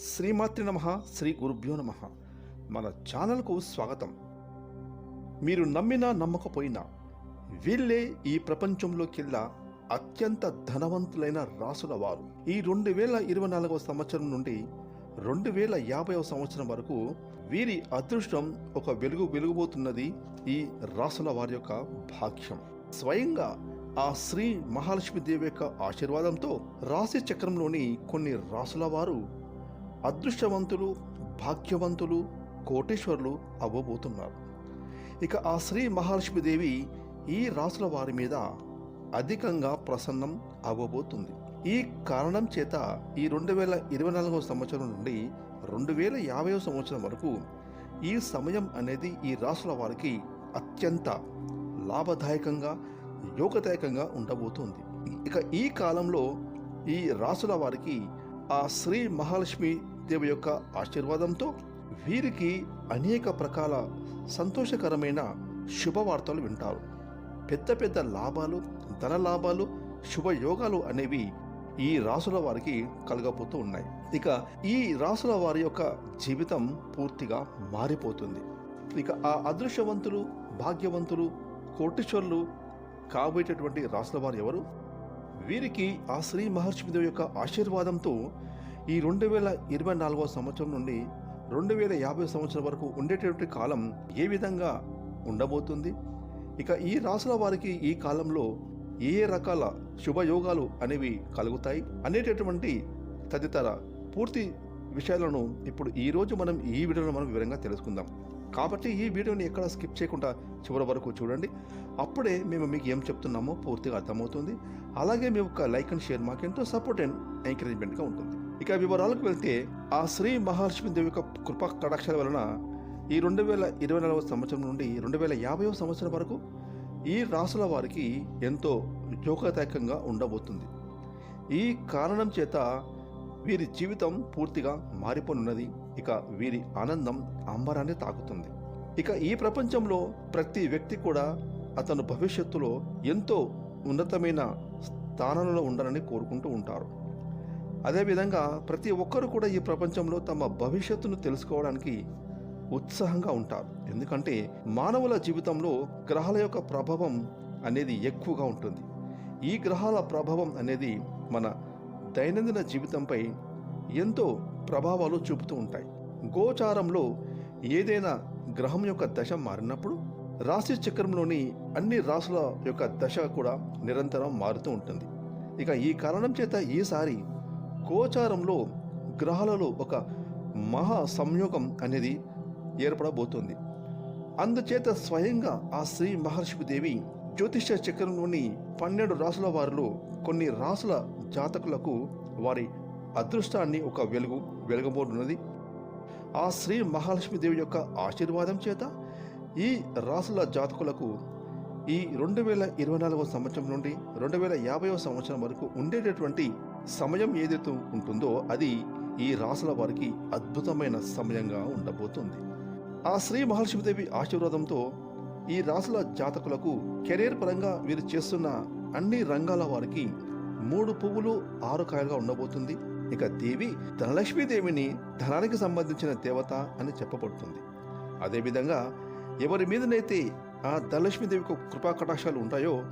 శ్రీమాతృ నమ శ్రీ గురుభ్యో నమ. మన ఛానల్కు స్వాగతం. మీరు నమ్మినా నమ్మకపోయినా వీళ్ళే ఈ ప్రపంచంలోకెల్లా అత్యంత ధనవంతులైన రాసుల వారు. ఈ రెండు వేల ఇరవై నాలుగవ సంవత్సరం నుండి రెండు వేల యాభైవ సంవత్సరం వరకు వీరి అదృష్టం ఒక వెలుగు వెలుగుబోతున్నది ఈ రాసుల వారి యొక్క భాగ్యం. స్వయంగా ఆ శ్రీ మహాలక్ష్మీదేవి యొక్క ఆశీర్వాదంతో రాశి చక్రంలోని కొన్ని రాసుల వారు అదృష్టవంతులు భాగ్యవంతులు కోటేశ్వరులు అవ్వబోతున్నారు. ఇక ఆ శ్రీ మహాలక్ష్మీదేవి ఈ రాసుల వారి మీద అధికంగా ప్రసన్నం అవ్వబోతుంది. ఈ కారణం చేత ఈ రెండు వేల ఇరవై నాలుగవ సంవత్సరం నుండి రెండు వేల యాభైవ సంవత్సరం వరకు ఈ సమయం అనేది ఈ రాసుల వారికి అత్యంత లాభదాయకంగా యోగదాయకంగా ఉండబోతుంది. ఇక ఈ కాలంలో ఈ రాసుల వారికి ఆ శ్రీ మహాలక్ష్మి దేవు యొక్క ఆశీర్వాదంతో వీరికి అనేక ప్రకాల సంతోషకరమైన శుభవార్తలు వింటారు. పెద్ద పెద్ద లాభాలు ధన లాభాలు శుభయోగాలు అనేవి ఈ రాసుల వారికి కలగబోతూ ఉన్నాయి. ఇక ఈ రాసుల వారి యొక్క జీవితం పూర్తిగా మారిపోతుంది. ఇక ఆ అదృశ్యవంతులు భాగ్యవంతులు కోటీశ్వరులు కాబోయేటటువంటి రాసుల వారు ఎవరు? వీరికి ఆ శ్రీ మహర్షిదేవి యొక్క ఆశీర్వాదంతో ఈ రెండు వేల ఇరవై నాలుగవ సంవత్సరం నుండి రెండు వేల యాభై సంవత్సరం వరకు ఉండేటటువంటి కాలం ఏ విధంగా ఉండబోతుంది? ఇక ఈ రాసుల వారికి ఈ కాలంలో ఏ ఏ రకాల శుభయోగాలు అనేవి కలుగుతాయి అనేటటువంటి తదితర పూర్తి విషయాలను ఇప్పుడు ఈరోజు మనం ఈ వీడియోలో మనం వివరంగా తెలుసుకుందాం. కాబట్టి ఈ వీడియోని ఎక్కడ స్కిప్ చేయకుండా చివరి వరకు చూడండి. అప్పుడే మేము మీకు ఏం చెప్తున్నామో పూర్తిగా అర్థమవుతుంది. అలాగే మీ యొక్క లైక్ అండ్ షేర్ మాకెంతో సపోర్ట్ అండ్ ఎంకరేజ్మెంట్గా ఉంటుంది. ఇక వివరాలకు వెళ్తే ఆ శ్రీ మహాలక్ష్మి దేవి యొక్క కృపా కటాక్షాల వలన ఈ రెండు వేల ఇరవై నాలుగవ సంవత్సరం నుండి రెండు వేల యాభైవ సంవత్సరం వరకు ఈ రాసుల వారికి ఎంతో యోగదాయకంగా ఉండబోతుంది. ఈ కారణం చేత వీరి జీవితం పూర్తిగా మారిపోనున్నది. ఇక వీరి ఆనందం అంబరాన్ని తాకుతుంది. ఇక ఈ ప్రపంచంలో ప్రతి వ్యక్తి కూడా అతను భవిష్యత్తులో ఎంతో ఉన్నతమైన స్థానంలో ఉండాలని కోరుకుంటూ ఉంటారు. అదేవిధంగా ప్రతి ఒక్కరు కూడా ఈ ప్రపంచంలో తమ భవిష్యత్తును తెలుసుకోవడానికి ఉత్సాహంగా ఉంటారు. ఎందుకంటే మానవుల జీవితంలో గ్రహాల యొక్క ప్రభావం అనేది ఎక్కువగా ఉంటుంది. ఈ గ్రహాల ప్రభావం అనేది మన దైనందిన జీవితంపై ఎంతో ప్రభావాలు చూపుతూ ఉంటాయి. గోచారంలో ఏదైనా గ్రహం యొక్క దశ మారినప్పుడు రాశి చక్రంలోని అన్ని రాసుల యొక్క దశ కూడా నిరంతరం మారుతూ ఉంటుంది. ఇక ఈ కారణం చేత ఈసారి గోచారంలో గ్రహాలలో ఒక మహా సంయోగం అనేది ఏర్పడబోతోంది. అందుచేత స్వయంగా ఆ శ్రీ మహర్షి దేవి జ్యోతిష చక్రంలోని పన్నెండు రాసుల వారిలో కొన్ని రాసుల జాతకులకు వారి అదృష్టాన్ని ఒక వెలుగు వెలుగబోనున్నది ఆ శ్రీ మహాలక్ష్మీదేవి యొక్క ఆశీర్వాదం చేత ఈ రాసుల జాతకులకు ఈ రెండు వేల ఇరవై నాలుగవ సంవత్సరం నుండి రెండు వేల యాభైవ సంవత్సరం వరకు ఉండేటటువంటి సమయం ఏదైతే ఉంటుందో అది ఈ రాసుల వారికి అద్భుతమైన సమయంగా ఉండబోతుంది. ఆ శ్రీ మహాలక్ష్మీదేవి ఆశీర్వాదంతో ఈ రాసుల జాతకులకు కెరీర్ పరంగా వీరు చేస్తున్న అన్ని రంగాల వారికి మూడు పువ్వులు ఆరు కాయలుగా ఉండబోతుంది. ఇక దేవి ధనలక్ష్మీదేవిని ధనానికి సంబంధించిన దేవత అని చెప్పబడుతుంది. అదేవిధంగా ఎవరి మీదనైతే ఆ ధనలక్ష్మీదేవికి కృపా కటాక్షాలు ఉంటాయో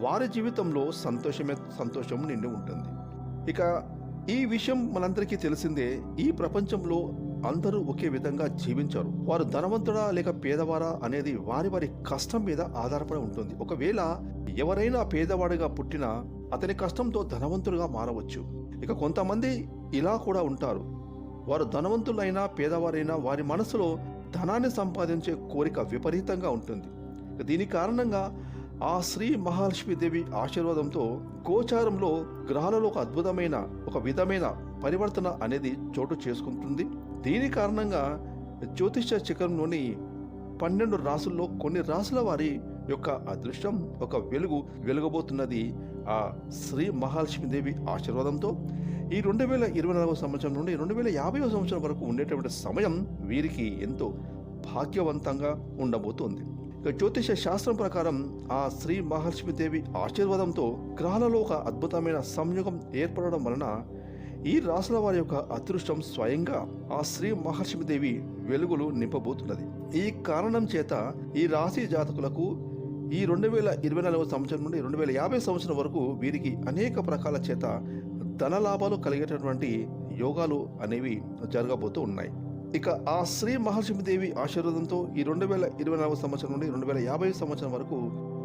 వారి జీవితంలో సంతోషమే సంతోషం నిండి ఉంటుంది. ఇక ఈ విషయం మనందరికీ తెలిసిందే ఈ ప్రపంచంలో అందరూ ఒకే విధంగా జీవించారు. వారు ధనవంతుడా లేక పేదవారా అనేది వారి వారి కష్టం మీద ఆధారపడి ఉంటుంది. ఒకవేళ ఎవరైనా పేదవాడిగా పుట్టినా అతని కష్టంతో ధనవంతుడుగా మారవచ్చు. ఇక కొంతమంది ఇలా కూడా ఉంటారు. వారు ధనవంతులైనా పేదవారైనా వారి మనసులో ధనాన్ని సంపాదించే కోరిక విపరీతంగా ఉంటుంది. దీని కారణంగా ఆ శ్రీ మహాలక్ష్మీదేవి ఆశీర్వాదంతో గోచారంలో గ్రహాలలో ఒక అద్భుతమైన ఒక విధమైన పరివర్తన అనేది చోటు చేసుకుంటుంది. దీని కారణంగా జ్యోతిష చక్రంలోని పన్నెండు రాసుల్లో కొన్ని రాసుల వారి యొక్క అదృష్టం ఒక వెలుగు వెలుగబోతున్నది ఆ శ్రీ మహాలక్ష్మీదేవి ఆశీర్వాదంతో. ఈ రెండు వేల ఇరవై నాలుగవ సంవత్సరం నుండి రెండు వేల యాభైవ సంవత్సరం వరకు ఉండేటువంటి సమయం వీరికి ఎంతో భాగ్యవంతంగా ఉండబోతోంది. జ్యోతిష శాస్త్రం ప్రకారం ఆ శ్రీ మహాలక్ష్మీదేవి ఆశీర్వాదంతో గ్రహాలలో ఒక అద్భుతమైన సంయోగం ఏర్పడడం వలన ఈ రాసుల వారి యొక్క అదృష్టం స్వయంగా ఆ శ్రీ మహాలక్ష్మీదేవి వెలుగులు నింపబోతున్నది. ఈ కారణం చేత ఈ రాశి జాతకులకు ఈ రెండు వేల ఇరవై నాలుగవ సంవత్సరం నుండి రెండు వేల యాభై సంవత్సరం వరకు వీరికి అనేక ప్రకాల చేత ధన లాభాలు కలిగేటటువంటి యోగాలు అనేవి జరగబోతూ ఉన్నాయి. ఇక ఆ శ్రీ మహాలక్ష్మీదేవి ఆశీర్వాదంతో ఈ రెండు వేల ఇరవై నాలుగు సంవత్సరం నుండి రెండు వేల యాభై సంవత్సరం వరకు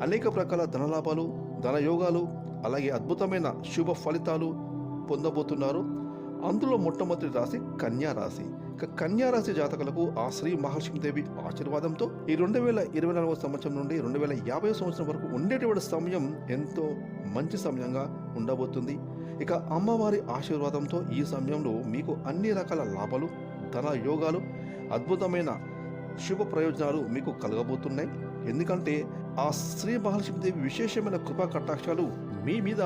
అనేక ప్రకాల ధనలాభాలు ధనయోగాలు అలాగే అద్భుతమైన శుభ ఫలితాలు పొందబోతున్నారు. అందులో మొట్టమొదటి రాశి కన్యా రాశి. ఇక కన్యా రాశి జాతకులకు ఆ శ్రీ మహాలక్ష్మీదేవి ఆశీర్వాదంతో ఈ రెండు వేల ఇరవై నాలుగవ సంవత్సరం నుండి రెండు వేల యాభై సంవత్సరం వరకు ఉండేటువంటి సమయం ఎంతో మంచి సమయంగా ఉండబోతుంది. ఇక అమ్మవారి ఆశీర్వాదంతో ఈ సమయంలో మీకు అన్ని రకాల లాభాలు ధన యోగాలు అద్భుతమైన శుభ ప్రయోజనాలు మీకు కలగబోతున్నాయి. ఎందుకంటే ఆ శ్రీ మహాలక్ష్మీదేవి విశేషమైన కృపా కటాక్షాలు మీ మీద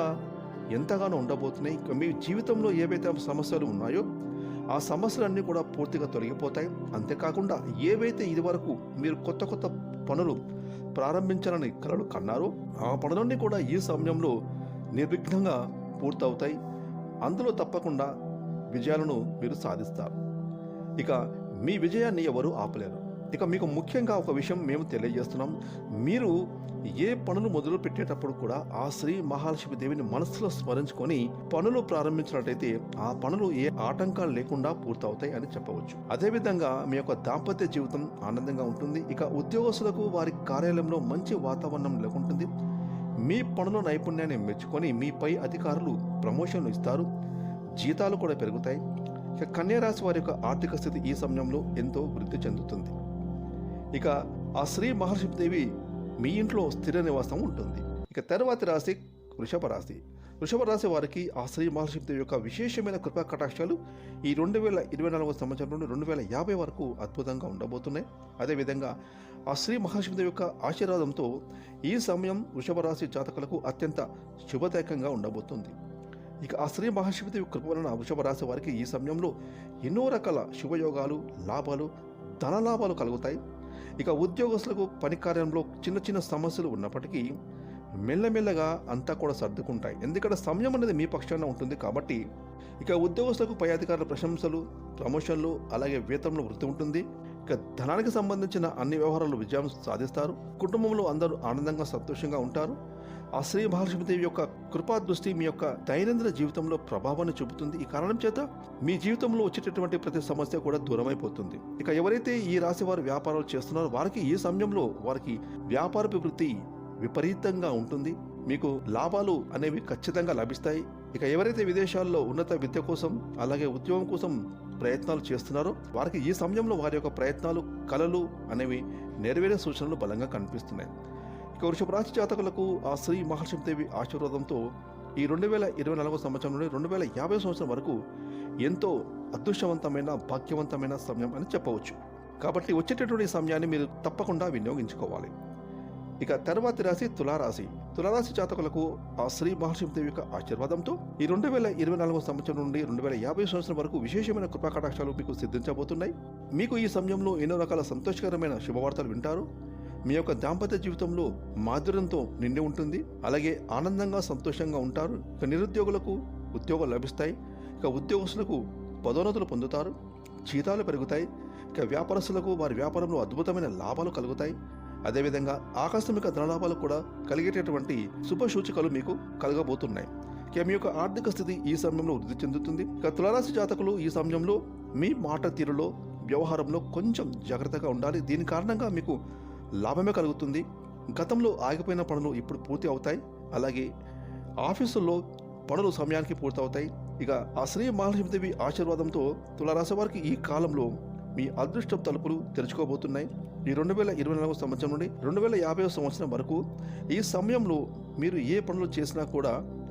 ఎంతగానో ఉండబోతున్నాయి. మీ జీవితంలో ఏవైతే సమస్యలు ఉన్నాయో ఆ సమస్యలన్నీ కూడా పూర్తిగా తొలగిపోతాయి. అంతేకాకుండా ఏవైతే ఇదివరకు మీరు కొత్త కొత్త పనులు ప్రారంభించాలని కలలు కన్నారో ఆ పనులన్నీ కూడా ఈ సమయంలో నిర్విఘ్నంగా పూర్తవుతాయి. అందులో తప్పకుండా విజయాలను మీరు సాధిస్తారు. ఇక మీ విజయాన్ని ఎవరు ఆపలేరు. ఇక మీకు ముఖ్యంగా ఒక విషయం మేము తెలియజేస్తున్నాం. మీరు ఏ పనులు మొదలు పెట్టేటప్పుడు కూడా ఆ శ్రీ మహాలక్ష్మి దేవిని మనస్సులో స్మరించుకొని పనులు ప్రారంభించినట్టయితే ఆ పనులు ఏ ఆటంకాలు లేకుండా పూర్తవుతాయి అని చెప్పవచ్చు. అదేవిధంగా మీ యొక్క దాంపత్య జీవితం ఆనందంగా ఉంటుంది. ఇక ఉద్యోగస్తులకు వారి కార్యాలయంలో మంచి వాతావరణం లేకుంటుంది మీ పనుల నైపుణ్యాన్ని మెచ్చుకొని మీ పై అధికారులు ప్రమోషన్లు ఇస్తారు. జీతాలు కూడా పెరుగుతాయి. కన్యారాశి వారి యొక్క ఆర్థిక స్థితి ఈ సమయంలో ఎంతో వృద్ధి చెందుతుంది. ఇక ఆ శ్రీ మహర్షిదేవి మీ ఇంట్లో స్థిర నివాసం ఉంటుంది. ఇక తర్వాతి రాశి వృషభ రాశి. వృషభ రాశి వారికి ఆ శ్రీ మహర్షిదేవి యొక్క విశేషమైన కృపా కటాక్షాలు ఈ రెండు వేల ఇరవై నాలుగవ సంవత్సరం నుండి రెండు వేల యాభై వరకు అద్భుతంగా ఉండబోతున్నాయి. అదేవిధంగా ఆ శ్రీ మహర్షిదేవి యొక్క ఆశీర్వాదంతో ఈ సమయం వృషభ రాశి జాతకులకు అత్యంత శుభదాయకంగా ఉండబోతుంది. ఇక ఆ శ్రీ మహాశివదేవి కృప వలన వృషభ రాశి వారికి ఈ సమయంలో ఎన్నో రకాల శుభయోగాలు లాభాలు ధన లాభాలు కలుగుతాయి. ఇక ఉద్యోగస్తులకు పని కార్యంలో చిన్న చిన్న సమస్యలు ఉన్నప్పటికీ మెల్లమెల్లగా అంతా కూడా సర్దుకుంటాయి. ఎందుకంటే సమయం అనేది మీ పక్షాన ఉంటుంది కాబట్టి ఇక ఉద్యోగస్తులకు పై అధికారుల ప్రశంసలు ప్రమోషన్లు అలాగే వేతనంలో వృద్ధి ఉంటుంది. ఇక ధనానికి సంబంధించిన అన్ని వ్యవహారాలు విజయం సాధిస్తారు. కుటుంబంలో అందరూ ఆనందంగా సంతోషంగా ఉంటారు. ఆ శ్రీ మహాలక్ష్మీదేవి యొక్క కృపా దృష్టి మీ యొక్క దైనందిన జీవితంలో ప్రభావాన్ని చూపుతుంది. ఈ కారణం చేత మీ జీవితంలో వచ్చేటటువంటి ప్రతి సమస్య కూడా దూరమైపోతుంది. ఇక ఎవరైతే ఈ రాశి వారు వ్యాపారాలు చేస్తున్నారో వారికి ఈ సమయంలో వారికి వ్యాపార వృత్తి విపరీతంగా ఉంటుంది. మీకు లాభాలు అనేవి ఖచ్చితంగా లభిస్తాయి. ఇక ఎవరైతే విదేశాల్లో ఉన్నత విద్య కోసం అలాగే ఉద్యోగం కోసం ప్రయత్నాలు చేస్తున్నారో వారికి ఈ సమయంలో వారి యొక్క ప్రయత్నాలు కళలు అనేవి నెరవేరే సూచనలు బలంగా కనిపిస్తున్నాయి. వృషభ రాశి జాతకులకు ఆ శ్రీ మహాలక్ష్మీదేవి ఆశీర్వాదంతో ఈ రెండు వేల ఇరవై నాలుగో సంవత్సరం నుండి రెండు వేల యాభై సంవత్సరం వరకు ఎంతో అదృష్టవంతమైన భాగ్యవంతమైన సమయం అని చెప్పవచ్చు. కాబట్టి వచ్చేటటువంటి సమయాన్ని మీరు తప్పకుండా వినియోగించుకోవాలి. ఇక తర్వాతి రాశి తులారాశి. తులారాశి జాతకులకు ఆ శ్రీ మహాలక్ష్మీదేవి యొక్క ఆశీర్వాదంతో ఈ రెండు వేల ఇరవై నాలుగో సంవత్సరం నుండి రెండు వేల యాభై సంవత్సరం వరకు విశేషమైన కృపా కటాక్షాలు మీకు సిద్ధించబోతున్నాయి. మీకు ఈ సమయంలో ఎన్నో రకాల సంతోషకరమైన శుభవార్తలు వింటారు. మీ యొక్క దాంపత్య జీవితంలో మాధుర్యంతో నిండి ఉంటుంది. అలాగే ఆనందంగా సంతోషంగా ఉంటారు. ఇక నిరుద్యోగులకు ఉద్యోగాలు లభిస్తాయి. ఇక ఉద్యోగస్తులకు పదోన్నతులు పొందుతారు. జీతాలు పెరుగుతాయి. ఇక వ్యాపారస్తులకు వారి వ్యాపారంలో అద్భుతమైన లాభాలు కలుగుతాయి. అదేవిధంగా ఆకస్మిక ధనలాభాలు కూడా కలిగేటటువంటి శుభ సూచికలు మీకు కలగబోతున్నాయి. ఇక మీ యొక్క ఆర్థిక స్థితి ఈ సమయంలో వృద్ధి చెందుతుంది. ఇక తులారాశి జాతకులు ఈ సమయంలో మీ మాట తీరులో వ్యవహారంలో కొంచెం జాగ్రత్తగా ఉండాలి. దీని కారణంగా మీకు లాభమే కలుగుతుంది. గతంలో ఆగిపోయిన పనులు ఇప్పుడు పూర్తి అవుతాయి. అలాగే ఆఫీసుల్లో పనులు సమయానికి పూర్తవుతాయి. ఇక ఆ శ్రీ మహాలక్ష్మీదేవి ఆశీర్వాదంతో తులారాశి వారికి ఈ కాలంలో మీ అదృష్టం తలుపులు తెరుచుకోబోతున్నాయి. ఈ రెండు వేల ఇరవై నాలుగవ సంవత్సరం నుండి రెండు వేల యాభై సంవత్సరం వరకు ఈ సమయంలో మీరు ఏ పనులు చేసినా కూడా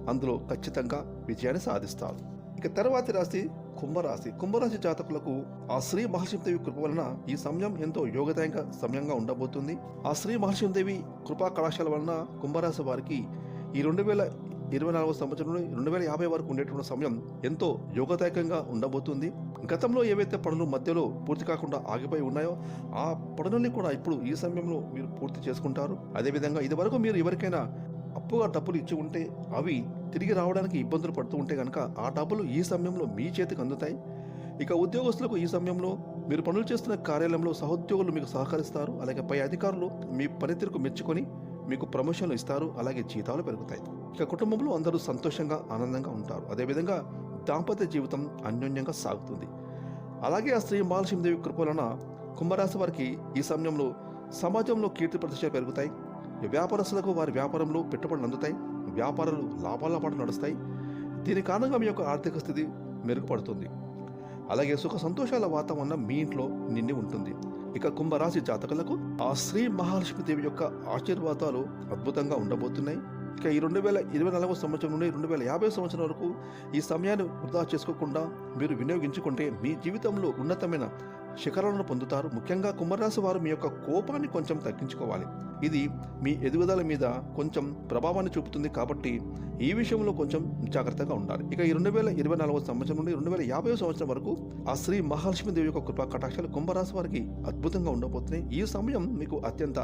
అందులో ఖచ్చితంగా విజయాన్ని సాధిస్తారు. ఇక తర్వాతి రాశి కుంభరాశి. కుంభరాశి జాతకులకు ఆ శ్రీ మహాలక్ష్మీదేవి కృప వలన ఈ సమయం ఎంతో యోగదాయక సమయంగా ఉండబోతుంది. ఆ శ్రీ మహాలక్ష్మీదేవి కృపా కళాశాల వలన కుంభరాశి వారికి ఈ రెండు వేల ఇరవై నాలుగవ సంవత్సరం నుండి రెండు వేల యాభై వరకు ఉండేటువంటి సమయం ఎంతో యోగదాయకంగా ఉండబోతుంది. గతంలో ఏవైతే పనులు మధ్యలో పూర్తి కాకుండా ఆగిపోయి ఉన్నాయో ఆ పనులన్నీ కూడా ఇప్పుడు ఈ సమయంలో మీరు పూర్తి చేసుకుంటారు. అదేవిధంగా ఇదివరకు మీరు ఎవరికైనా అప్పుగా డబ్బులు ఇచ్చి ఉంటే అవి తిరిగి రావడానికి ఇబ్బందులు పడుతూ ఉంటే కనుక ఆ డబ్బులు ఈ సమయంలో మీ చేతికి అందుతాయి. ఇక ఉద్యోగస్తులకు ఈ సమయంలో మీరు పనులు చేస్తున్న కార్యాలయంలో సహోద్యోగులు మీకు సహకరిస్తారు. అలాగే పై అధికారులు మీ పనితీరుకు మెచ్చుకొని మీకు ప్రమోషన్లు ఇస్తారు. అలాగే జీతాలు పెరుగుతాయి. ఇక కుటుంబంలో అందరూ సంతోషంగా ఆనందంగా ఉంటారు. అదేవిధంగా దాంపత్య జీవితం అన్యోన్యంగా సాగుతుంది. అలాగే ఆ శ్రీ మహాలక్ష్మీదేవి కృపలన కుంభరాశి వారికి ఈ సమయంలో సమాజంలో కీర్తి ప్రతిష్టలు పెరుగుతాయి. వ్యాపారస్తులకు వారి వ్యాపారంలో పెట్టుబడులు అందుతాయి. వ్యాపారాలు లాభాల పాటు నడుస్తాయి. దీని కారణంగా మీ యొక్క ఆర్థిక స్థితి మెరుగుపడుతుంది. అలాగే సుఖ సంతోషాల వాతావరణం మీ ఇంట్లో నిండి ఉంటుంది. ఇక కుంభరాశి జాతకులకు ఆ శ్రీ మహాలక్ష్మీదేవి యొక్క ఆశీర్వాదాలు అద్భుతంగా ఉండబోతున్నాయి. ఇక ఈ రెండు వేల ఇరవై నాలుగవ సంవత్సరం నుండి రెండు వేల యాభై సంవత్సరం వరకు ఈ సమయాన్ని వృధా చేసుకోకుండా మీరు వినియోగించుకుంటే మీ జీవితంలో ఉన్నతమైన శిఖరాలను పొందుతారు. ముఖ్యంగా కుంభరాశి వారు మీ యొక్క కోపాన్ని కొంచెం తగ్గించుకోవాలి. ఇది మీ ఎదుగుదల మీద కొంచెం ప్రభావాన్ని చూపుతుంది కాబట్టి ఈ విషయంలో కొంచెం జాగ్రత్తగా ఉండాలి. ఇక ఈ రెండు వేల ఇరవై నాలుగో సంవత్సరం నుండి రెండు వేల యాభై సంవత్సరం వరకు ఆ శ్రీ మహాలక్ష్మీదేవి యొక్క కృపా కటాక్షాలు కుంభరాశి వారికి అద్భుతంగా ఉండబోతున్నాయి. ఈ సమయం మీకు అత్యంత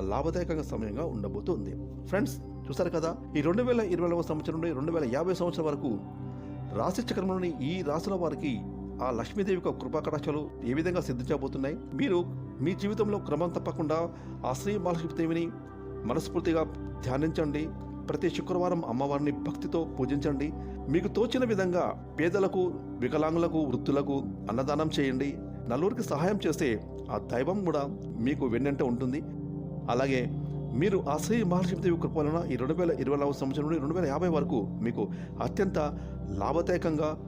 లాభదాయకంగా సమయంగా ఉండబోతుంది. ఫ్రెండ్స్ చూసారు కదా? ఈ రెండు వేల ఇరవై నాలుగవ సంవత్సరం నుండి రెండు వేల యాభై సంవత్సరం వరకు రాశి చక్రంలోని ఈ రాశుల వారికి ఆ లక్ష్మీదేవి యొక్క కృపాకటాక్షలు ఏ విధంగా సిద్ధించబోతున్నాయి? మీరు మీ జీవితంలో క్రమం తప్పకుండా ఆ శ్రీ మహాలక్ష్మీదేవిని మనస్ఫూర్తిగా ధ్యానించండి. ప్రతి శుక్రవారం అమ్మవారిని భక్తితో పూజించండి. మీకు తోచిన విధంగా పేదలకు వికలాంగులకు వృద్ధులకు అన్నదానం చేయండి. నలుగురికి సహాయం చేస్తే ఆ దైవం కూడా మీకు వెన్నంటే ఉంటుంది. అలాగే మీరు ఆ శ్రీ మహాలక్ష్మీదేవి కృప వలన ఈ రెండు వేల ఇరవై నాలుగు సంవత్సరం నుండి రెండు వేల యాభై వరకు మీకు అత్యంత లాభదాయకంగా